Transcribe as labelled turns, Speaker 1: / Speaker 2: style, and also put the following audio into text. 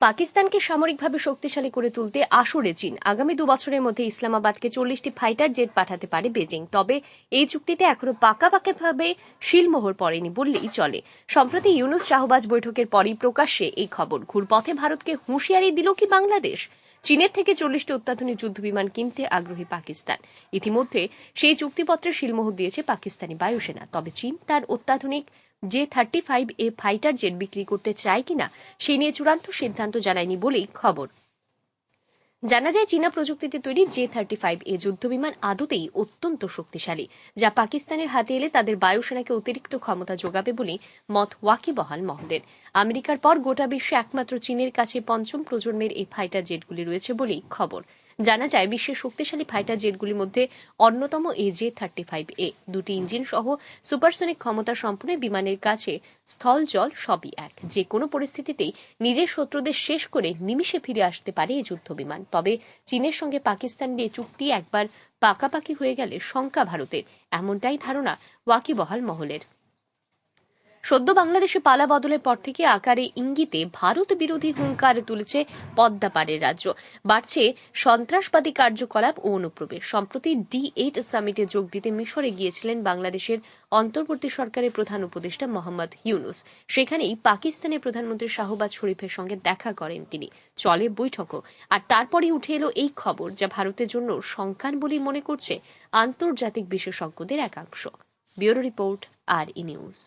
Speaker 1: পাকিস্তানকে সামরিকভাবে শক্তিশালী করে তুলতে আসরে চীন। আগামী দু বছরের মধ্যে ইসলামাবাদকে চল্লিশটি ফাইটার জেট পাঠাতে পারে বেজিং। তবে এই চুক্তিতে এখনও পাকাপাকিভাবে শিলমোহর পড়েনি বললেই চলে। সম্প্রতি ইউনুস শাহবাজ বৈঠকের পরই প্রকাশ্যে এই খবর। ঘুরপথে ভারতকে হুঁশিয়ারি দিল কি বাংলাদেশ? চীনের থেকে চল্লিশটি অত্যাধুনিক যুদ্ধবিমান কিনতে আগ্রহী পাকিস্তান। ইতিমধ্যে সেই চুক্তিপত্রে শিলমোহর দিয়েছে পাকিস্তানি বায়ুসেনা। তবে চীন তার অত্যাধুনিক যে thirty five A fighter jet বিক্রি করতে চায় কিনা সেই নিয়ে চূড়ান্ত সিদ্ধান্ত জানায়নি বলেই খবর। জানা যায়, চীনা প্রযুক্তিতে তৈরি জে থার্টি ফাইভ এ যুদ্ধবিমান আদতেই অত্যন্ত শক্তিশালী, যা পাকিস্তানের হাতে এলে তাদের বায়ুসেনাকে অতিরিক্ত ক্ষমতা যোগাবে বলে মত ওয়াকিবহাল মহলের। আমেরিকার পর গোটা বিশ্বে একমাত্র চীনের কাছে পঞ্চম প্রজন্মের এই ফাইটার জেটগুলি রয়েছে বলেই খবর। জানা যায়, বিশ্বের শক্তিশালী ফাইটার জেটগুলির মধ্যে অন্যতম এই জে থার্টি ফাইভ এ দুটি ইঞ্জিন সহ সুপারসনিক ক্ষমতা এই বিমানের কাছে স্থল জল সবই এক। যে কোনো পরিস্থিতিতেই নিজের শত্রুদের শেষ করে নিমিষে ফিরে আসতে পারে এই যুদ্ধ বিমান। তবে চীনের সঙ্গে পাকিস্তান নিয়ে চুক্তি একবার পাকাপাকি হয়ে গেলে শঙ্কা ভারতের। এমনটাই ধারণা ওয়াকিবহাল মহলের। সদ্য বাংলাদেশে পালা বদলের পর থেকে আকারে ইঙ্গিতে ভারত বিরোধী হুঙ্কার তুলেছে পদ্মাপাড়ের রাজ্য। বাড়ছে সন্ত্রাসবাদী কার্যকলাপ ও অনুপ্রবেশ। সম্প্রতি ডি এইট সামিটে যোগ দিতে মিশরে গিয়েছিলেন বাংলাদেশের অন্তর্বর্তী সরকারের প্রধান উপদেষ্টা মোহাম্মদ ইউনুস। সেখানেই পাকিস্তানের প্রধানমন্ত্রী শাহবাজ শরীফের সঙ্গে দেখা করেন তিনি। চলে বৈঠকও। আর তারপরেই উঠে এলো এই খবর, যা ভারতের জন্য শঙ্কার বলেই মনে করছে আন্তর্জাতিক বিশেষজ্ঞদের একাংশ। ব্যুরো রিপোর্ট আর ই নিউজ।